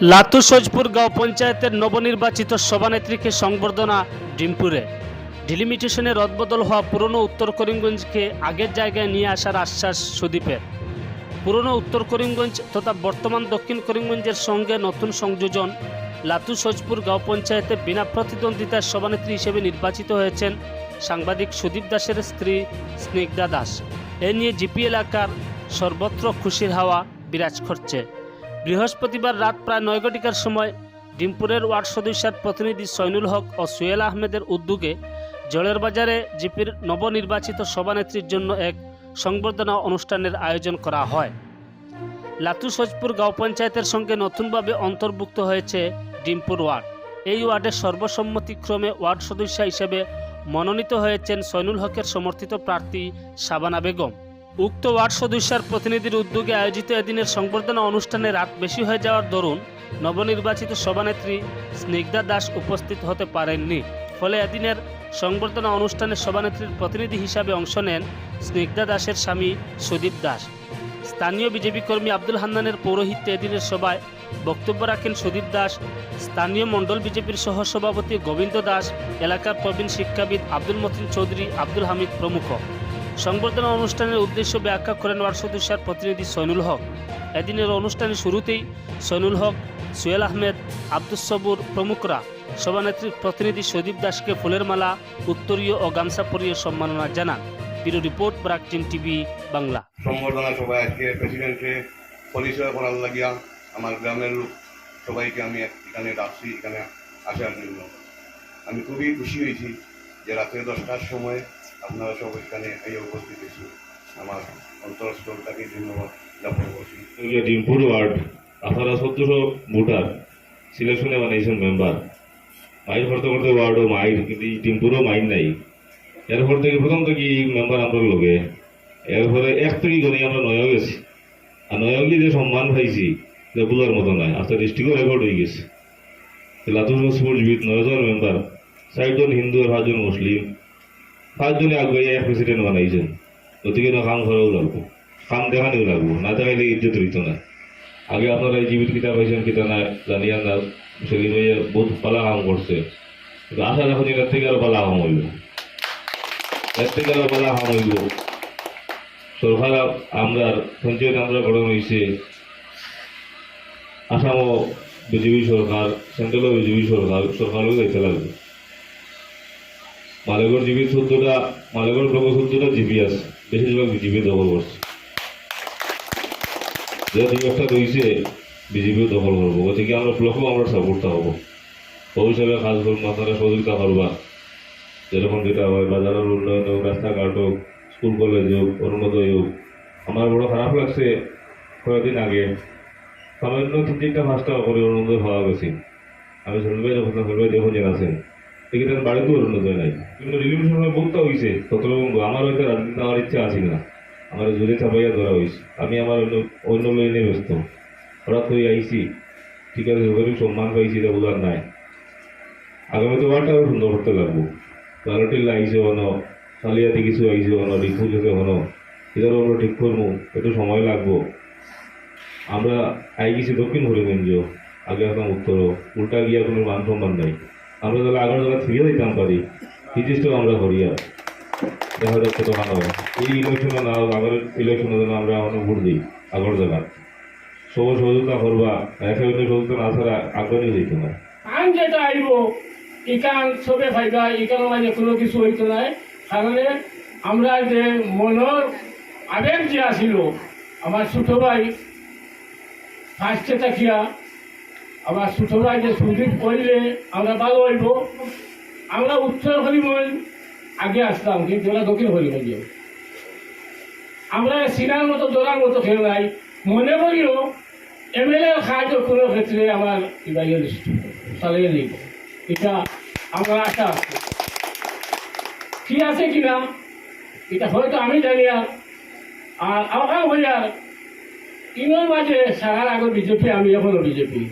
লাতু সজপুর গাঁও পঞ্চায়েতের নবনির্বাচিত সভানেত্রীকে সংবর্ধনা ডিমপুরে। ডিলিমিটেশনে রদবদল হওয়া পুরনো উত্তর করিমগঞ্জকে আগের জায়গায় নিয়ে আসার আশ্বাস সুদীপের। পুরনো উত্তর করিমগঞ্জ তথা বর্তমান দক্ষিণ করিমগঞ্জের সঙ্গে নতুন সংযোজন লাতু সজপুর গাঁও পঞ্চায়েতে বিনা প্রতিদ্বন্দ্বিতার সভানেত্রী হিসেবে নির্বাচিত হয়েছেন সাংবাদিক সুদীপ দাসের স্ত্রী স্নিগ্ধা দাস। এ নিয়ে জিপি এলাকার সর্বত্র খুশির হাওয়া বিরাজ করছে। বৃহস্পতিবার রাত প্রায় নয় ঘটিকার সময় ডিমপুরের ওয়ার্ড সদস্যার প্রতিনিধি সৈনুল হক ও সুয়েল আহমেদের উদ্যোগে জলের বাজারে জিপির নবনির্বাচিত সভানেত্রীর জন্য এক সংবর্ধনা অনুষ্ঠানের আয়োজন করা হয়। লাতু সজপুর গাঁও পঞ্চায়েতের সঙ্গে নতুনভাবে অন্তর্ভুক্ত হয়েছে ডিমপুর ওয়ার্ড। এই ওয়ার্ডের সর্বসম্মতিক্রমে ওয়ার্ড সদস্য হিসেবে মনোনীত হয়েছেন সৈনুল হকের সমর্থিত প্রার্থী শাবানা বেগম। উক্ত ওয়ার্ড সদস্যার প্রতিনিধির উদ্যোগে আয়োজিত এদিনের সংবর্ধনা অনুষ্ঠানে রাত বেশি হয়ে যাওয়ার দরুন নবনির্বাচিত সভানেত্রী স্নিগ্ধা দাস উপস্থিত হতে পারেননি। ফলে এদিনের সংবর্ধনা অনুষ্ঠানে সভানেত্রীর প্রতিনিধি হিসাবে অংশ নেন স্নিগ্ধা দাসের স্বামী সুদীপ দাস। স্থানীয় বিজেপি কর্মী আব্দুল হান্নানের পৌরোহিত্যে এদিনের সভায় বক্তব্য রাখেন সুদীপ দাস। স্থানীয় মণ্ডল বিজেপির সহসভাপতি গোবিন্দ দাস। এলাকার প্রবীণ শিক্ষাবিদ আব্দুল মতিন চৌধুরী, আব্দুল হামিদ প্রমুখ। সংবর্ধনা অনুষ্ঠানের উদ্দেশ্য ব্যাখ্যা করেন ওয়ার্ড সদস্যার প্রতিনিধি সৈনুল হক। এদিনের অনুষ্ঠানের শুরুতেই সৈনুল হক সুয়েল আহমেদ, আব্দুস সবুর প্রমুখরা সভানেত্রীর প্রতিনিধি সদীপ দাসকে ফুলের মালা, উত্তরীয় ও গামছা পরিয়ে সম্মাননা জানান। ব্যুরো রিপোর্ট, ব্রাকটিন টিভি বাংলা। সম্বর্ধনা সভায় আজকে প্রেসিডেন্টকে পরিচয় করার লাগিয়া আমার গ্রামের লোক সবাইকে আমি এখানে ডাকছি, এখানে আসার জন্য। আমি খুবই খুশি হয়েছি যে রাত্রে দশটার সময় আপনারা সব এখানে এই উপস্থিত হয়েছি। আমার অন্তরস্থলটাকে ধন্যবাদ জ্ঞাপন করছি ডিমপুর ওয়ার্ড আপনারা সতেরোশো ভোটার সিলেকশনে বানাইছেন মেম্বার। মাইর করতে করতে ওয়ার্ডও মাইর, কিন্তু ডিমপুরও মাইর নাই। এরপর থেকে প্রথম থেকে মেম্বার আমরা লগে এরপরে এক থেকে গণি আমরা নয় গেছি। আর নয় গিয়ে যে সম্মান পাইছি যে বলার মতো নাই আজকে ডিস্ট্রিক্টও রেকর্ড হয়ে গেছে। লাতুর স্পোর্টসবিদ নয়জন মেম্বার। চারজন হিন্দু আর পাঁচজন মুসলিম। পাঁচজনে আগে এক প্রেসিডেন্ট বানাইছেন গতিকে কাম করাও লাগবো কাম দেখানিও লাগবো না দেখাইলে ইজ্জত হইত না। আগে আপনারা এই জীবিত কিতাব পাইছেন কিতা না জানিয়া না সেদিন বহুত পালা কাম করছে কিন্তু আশা যখন এর থেকে আরও পালা কাম হইল এর থেকে আরও পালা কাম হইল সরকার আমরা পঞ্চায়েত আমরা গঠন হয়েছে আসামও বিজেপি সরকার সেন্ট্রালও বিজেপি সরকার সরকারও যাইতে লাগবে মালেগড় জিবি চোদ্দটা মালেগড় চোদ্দটা জিবি আছে বেশিরভাগ বিজেপি দখল করছে। যে দুই একটা রয়েছে বিজেপিও দখল করব। গতিকে আমরা ব্লকেও আমরা সাপোর্ট হব। ভবিষ্যতে কাজ করব আপনারা সহযোগিতা করবা। যেরকম যেটা হয়, বাজারের উন্নয়ন হোক, রাস্তাঘাট হোক, স্কুল, কলেজ হোক অরুণোদয় হোক। আমার বড় খারাপ লাগছে কয়েকদিন আগে। সামান্য তিন তিনটা পাঁচটা করে অরুণোদয় হওয়া গেছে। আমি শুনবে যখন শুনবে যখন জেনাছেন এখানে বাড়িতেও অরুণোদয় নাই। কিন্তু রিলিফ সময় বহুতটা হয়েছে ততরকম আমার হয়তো রাজনীতি আমার ইচ্ছা আছে না। আমার জোরে চাপাইয়া ধরা হয়েছে আমি আমার অন্য অন্য লাইনে ব্যস্ত। হঠাৎ করে আইসি ঠিক আছে ওখানে সম্মান পাইছি এটা বোঝার নাই। আগামী ওয়ার্ডটা আরও সুন্দর করতে লাগবো। লালটিল্লা আইসে হনো সালিয়াতে কিছু আইসে হনো রিফু যেতে হনো এটারও আমরা ঠিক করব, একটু সময় লাগবো। আমরা আই গেছি দক্ষিণ হরিগঞ্জ। আগে এখন উত্তর। উল্টা গিয়া কোনো মান সম্মান নাই। আমরা তাহলে আগের জায়গা ফিরে দিতাম পারি। নির্দিষ্ট আমরা হরিয়া দেখা যাচ্ছে তো ভালো এই ইলেকশনে না আগের ইলেকশনে যেন আমরা এখনও ভোট দিই, আগর জায়গা সব সহযোগিতা করবা একেবারে সহযোগিতা না ছাড়া আগ্রহী যেত না। যেটা আইব ইকান সবে ফাইবা ইকান মানে কোনো কিছু হইতো নাই। কারণে আমরা যে মনের আবেগ যে আসিল, আমার ছোট ভাই ফার্স্টে থাকিয়া আমার ভাই যে সুদীপ করলে আমরা ভালো হইব। আমরা উত্তর হরিমল আগে আসতাম কিন্তু ওরা দক্ষিণ হরিমল যাও আমরা সিনার মতো দৌড়ার মতো খেল নাই। মনে করিও, এমএলএ সাহায্য কোনো ক্ষেত্রে আমার চালিয়ে দিব এটা আমার আশা আছে। কি আছে কিনা এটা হয়তো আমি জানি আর আর আমার হইয়া ইনোর মাঝে সারার আগর বিজেপি, আমি এখনও বিজেপি।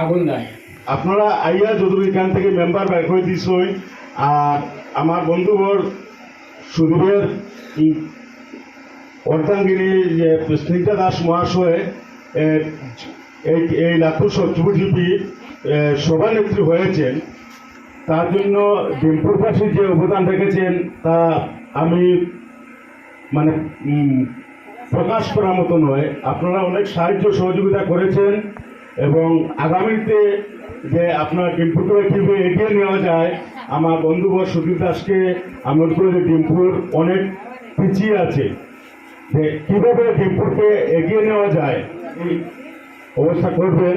আগুন নাই আপনারা আইয়া যদি এখান থেকে মেম্বার বের করে দিছই, আর আমার বন্ধুবর সুদূরের অর্ধাঙ্গিনী যে স্নিগ্ধা দাস মহাশয় এই এই লাতুর সত্যজীবী সভানেত্রী হয়েছেন। তার জন্য ডিম্পুরবাসী যে অবদান রেখেছেন, তা আমি মানে প্রকাশ করার মতো নয়। আপনারা অনেক সাহায্য সহযোগিতা করেছেন এবং আগামীতে যে আপনার ডিম্পুকে কীভাবে এগিয়ে নেওয়া যায়, আমার বন্ধুবর সুদীপ দাসকে করি যে ডিম্পুর অনেক পিছিয়ে আছে। যে কীভাবে ডিম্পুরকে এগিয়ে নেওয়া যায় অবস্থা করবেন।